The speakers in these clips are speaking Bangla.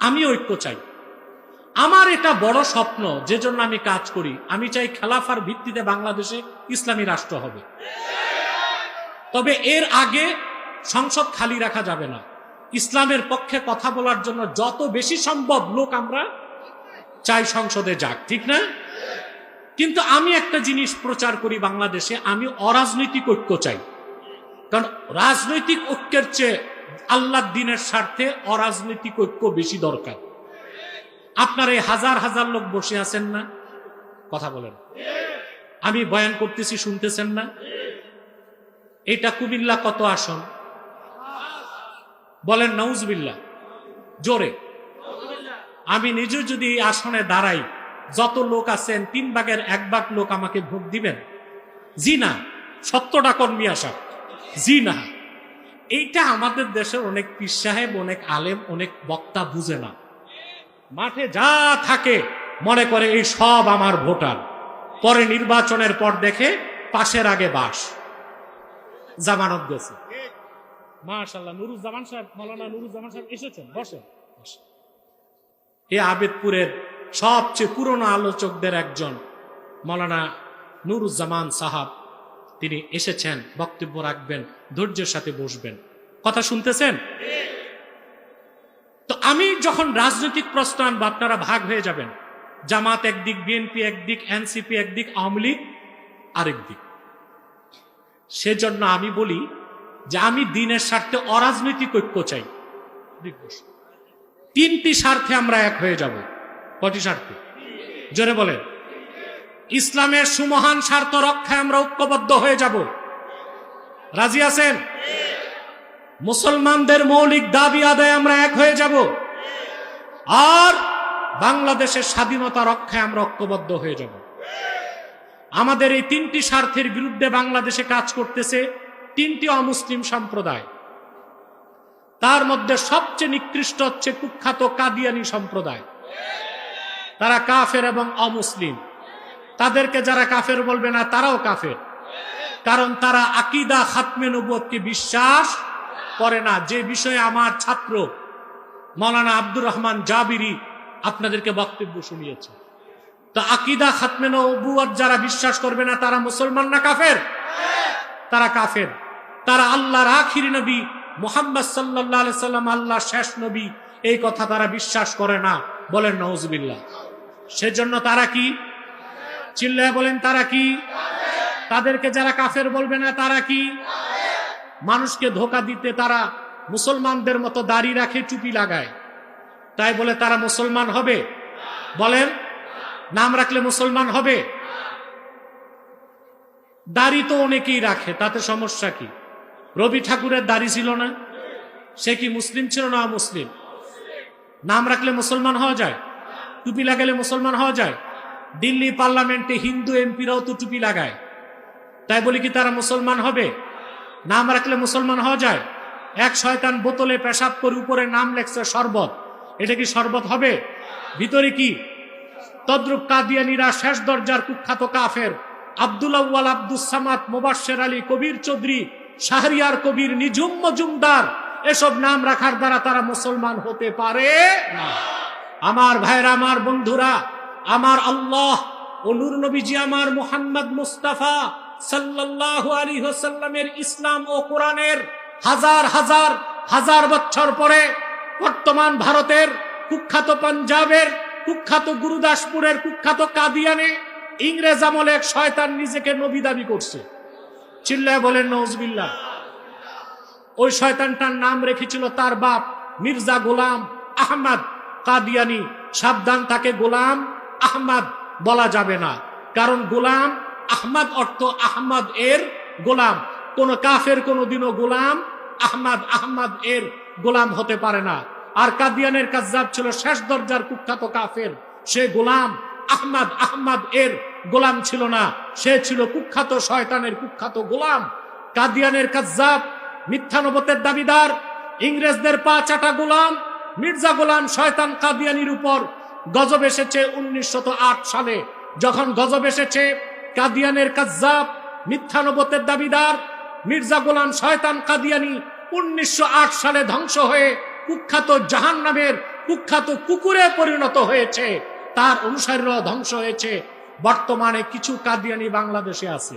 আমি ঐক্য চাই। আমার এটা বড় স্বপ্ন, যে জন্য আমি কাজ করি। আমি চাই খেলাফার ভিত্তিতে বাংলাদেশে ইসলামী রাষ্ট্র হবে। তবে এর আগে সংসদ খালি রাখা যাবে না। ইসলামের পক্ষে কথা বলার জন্য যত বেশি সম্ভব লোক আমরা চাই সংসদে যাক, ঠিক না? কিন্তু আমি একটা জিনিস প্রচার করি বাংলাদেশে, আমি অরাজনৈতিক ঐক্য চাই। কারণ রাজনৈতিক ঐক্যের চেয়ে আল্লাহ দিনের স্বার্থে অরাজনৈতিক ঐক্য বেশি দরকার। আপনার এই হাজার হাজার লোক বসে আছেন না? কথা বলেন। আমি বয়ান করতেছি, শুনতেছেন না? এটা কুমিল্লা কত আসন? বলেন নউজবিল্লা জোরে। আমি নিজে যদি আসনে দাঁড়াই, যত লোক আছেন, তিন ভাগের এক ভাগ লোক আমাকে ভোট দিবেন? জি না। সত্যটা কর্মী আসা জি না। এইটা আমাদের দেশের অনেক পীর সাহেব, অনেক আলেম, অনেক বক্তা বুঝে না। মাঠে যা থাকে, মনে করে এই সব আমার ভোটার। পরে নির্বাচনের পর দেখে পাশের আগে বাস। জামানত গেছে। মাশাল্লাহ নুরুজ্জামান সাহেব, মৌলানা নুরুজ্জামান সাহেব এসেছেন বসেন। এ আবেদপুরের সবচেয়ে পুরনো আলোচকদের একজন, মৌলানা নুরুজ্জামান সাহাব। তিনি এসেছেন, বক্তব্য রাখবেন, ধৈর্যের সাথে বসবেন। কথা শুনতেছেন? তো আমি যখন রাজনৈতিক প্রশ্ন আনব আপনারা ভাগ হয়ে যাবেন, জামাত একদিক, বিএনপি একদিক, এনসিপি একদিক, আওয়ামী লীগ, আরেক দিক। সেজন্য আমি বলি যে আমি দিনের স্বার্থে অরাজনৈতিক ঐক্য চাই। তিনটি স্বার্থে আমরা এক হয়ে যাব। কটি স্বার্থে? জোরে বলেন। ইসলামের সুমহান স্বার্থ রক্ষায় আমরা ঐক্যবদ্ধ হয়ে যাব। রাজি আছেন? মুসলমানদের মৌলিক দাবি আদায় আমরা এক হয়ে যাব। আর বাংলাদেশের স্বাধীনতা রক্ষায় আমরা ঐক্যবদ্ধ হয়ে যাব। আমাদের এই তিনটি স্বার্থের বিরুদ্ধে বাংলাদেশে কাজ করতেছে তিনটি অমুসলিম সম্প্রদায়। তার মধ্যে সবচেয়ে নিকৃষ্ট হচ্ছে কুখ্যাত কাদিয়ানি সম্প্রদায়। তারা কাফের এবং অমুসলিম। তাদেরকে যারা কাফের বলবে না, তারাও কাফের। কারণ তারা আকিদা খাতমে নবুয়কে বিশ্বাস করে না। যে বিষয়ে আমার ছাত্র মৌলানা আব্দুর রহমান জাবিরি আপনাদেরকে বক্তব্য শুনিয়েছে। তো আকিদা খাতমে নবুয়ত যারা বিশ্বাস করবে না, তারা মুসলমান না কাফের? তারা কাফের। তারা আল্লাহর আখিরি নবী মোহাম্মদ সাল্লাহ সাল্লাম আল্লাহ শেষ নবী, এই কথা তারা বিশ্বাস করে না। বলেন নওজবিল্লা সেজন্য তারা কি? চিল্লায় বলেন, তারা কি? তাদেরকে যারা কাফের বলবে না, তারা কি? মানুষকে ধোকা দিতে তারা মুসলমানদের মতো দাড়ি রাখে, টুপি লাগায়। তাই বলে, তারা মুসলমান হবে? বলেন, নাম রাখলে মুসলমান হবে? দাড়ি তো অনেকেই রাখে, তাতে সমস্যা কি? রবি ঠাকুরের দাড়ি ছিল না? সে কি মুসলিম ছিল না মুসলিম নাম রাখলে মুসলমান হওয়া যায়? টুপি লাগালে মুসলমান হওয়া যায়? দিল্লি পার্লামেন্টে হিন্দু এমপিরাও তো টুপি লাগায়। তাই বলি কি তারা মুসলমান হবে? নাম রাখলে মুসলমান হওয়া যায়? এক শয়তান বোতলে পেশাব করে উপরে নাম লেখছে শরবত। এটা কি শরবত হবে? ভিতরে কি? তদ্রুপ কাদিয়ানিরা শেষ দরজার কুখ্যাত কাফের আব্দুল আব্দুল সামাদ, মোবাশের আলী, কবির চৌধুরী, শাহরিয়ার কবির, নিঝুম মজুমদার, এসব নাম রাখার দ্বারা তারা মুসলমান হতে পারে আমার ভাইরা আমার বন্ধুরা আমার আল্লাহ ও নূর নবীজি, আমার মোহাম্মদ মুস্তাফা সাল্লাল্লাহু আলী হোসাল্লামের ইসলাম ও কোরআনের হাজার হাজার হাজার বছর পরে বর্তমান ভারতের কুখ্যাত পাঞ্জাবের কুখ্যাত গুরুদাসপুরের কুখ্যাত কাদিয়ানে ইংরেজ আমলে এক শয়তান নিজেকে নবী দাবি করছে। চিল্লায় বলেন নজবিল্লা ওই শয়তানটার নাম রেখেছিল তার বাপ মির্জা গোলাম আহমদ কাদিয়ানি। সাবধান, তাকে গোলাম আহমদ বলা যাবে না। কারণ গোলাম, আহমদ অর্থ আহমদ এর গোলাম। কোন কাফের কোন দিনও গোলাম, আহমদ আহমদ এর গোলাম হতে পারে না। আর কাদিয়ানের কাজাব ছিল শেষ দরজার কুখ্যাত কাফের। সে গোলাম, আহমদ আহমদ এর গোলাম ছিল না। সে ছিল কুখ্যাত শয়তানের কুখ্যাত গোলাম। কাদিয়ানের কাজাব মিথ্যানবতের দাবিদার। ইংরেজদের পা চাটা গোলাম, মির্জা গোলাম শয়তান কাদিয়ানির উপর গজব এসেছে উনিশশো সালে। যখন গজব এসেছে, কাদিয়ানের কাজাব মিথ্যানবতের দাবিদার, মির্জা গোলাম শয়তান কাদিয়ানি উনিশশো আট সালে ধ্বংস হয়ে কুখ্যাত জাহান নামের কুখ্যাত কুকুরে পরিণত হয়েছে। তার অনুসারীরাও ধ্বংস হয়েছে। বর্তমানে কিছু কাদিয়ানি বাংলাদেশে আছে।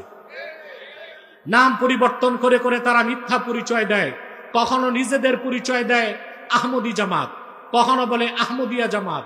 নাম পরিবর্তন করে করে তারা মিথ্যা পরিচয় দেয়। কখনো নিজেদের পরিচয় দেয় আহমদি জামাত, কখনো বলে আহমদিয়া জামাত।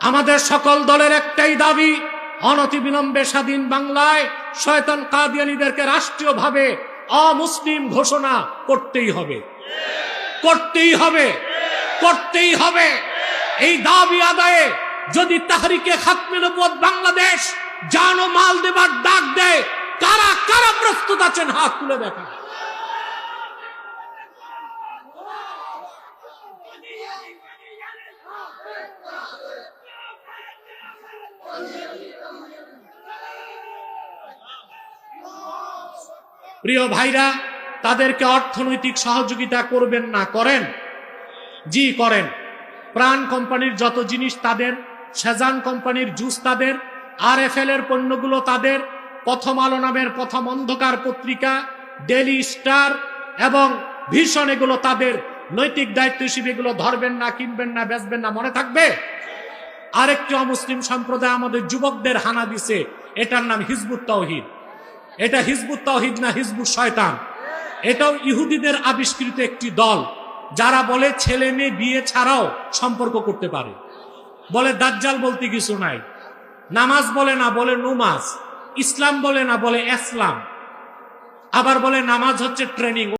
আমাদের সকল দলের একটাই দাবি, অনতিবিলম্বে স্বাধীন বাংলায় শয়তান কাদিয়ানিদেরকে রাষ্ট্রীয়ভাবে অমুসলিম ঘোষণা করতেই হবে। করতেই হবে। করতেই হবে। এই দাবি আদায়ে যদি তাহারিকে খাতমে নবুয়ত বাংলাদেশ জানো মাল দেবার ডাক দেয়, কারা কারা প্রস্তুত আছেন হাত তুলে দেখা। প্রিয় ভাইরা, তাদেরকে অর্থনৈতিক সহযোগিতা করবেন না, করেন? জি, করেন। প্রাণ কোম্পানির যত জিনিস তাদের, সেজান কোম্পানির জুস তাদের আর এফ এর পণ্যগুলো তাদের, প্রথম আলো নামের প্রথম অন্ধকার পত্রিকা ডেলি স্টার এবং ভীষণ এগুলো তাদের, নৈতিক দায়িত্ব হিসেবে এগুলো ধরবেন না, কিনবেন না, বেচবেন না, মনে থাকবে? আরেকটি অমুসলিম সম্প্রদায় আমাদের যুবকদের হানা দিছে। এটার নাম হিজবুত তৌহিদ এটা হিজবুত তৌহিদ না হিজবুত শয়তান। এটাও ইহুদিদের আবিষ্কৃত একটি দল, যারা বলে ছেলে মেয়ে বিয়ে ছাড়াও সম্পর্ক করতে পারে। বলে দাজ্জাল বলতে কিছু নাই। নামাজ বলে না, বলে নুমাজ। ইসলাম বলে না, বলে ইসলাম আবার বলে নামাজ হচ্ছে ট্রেনিং।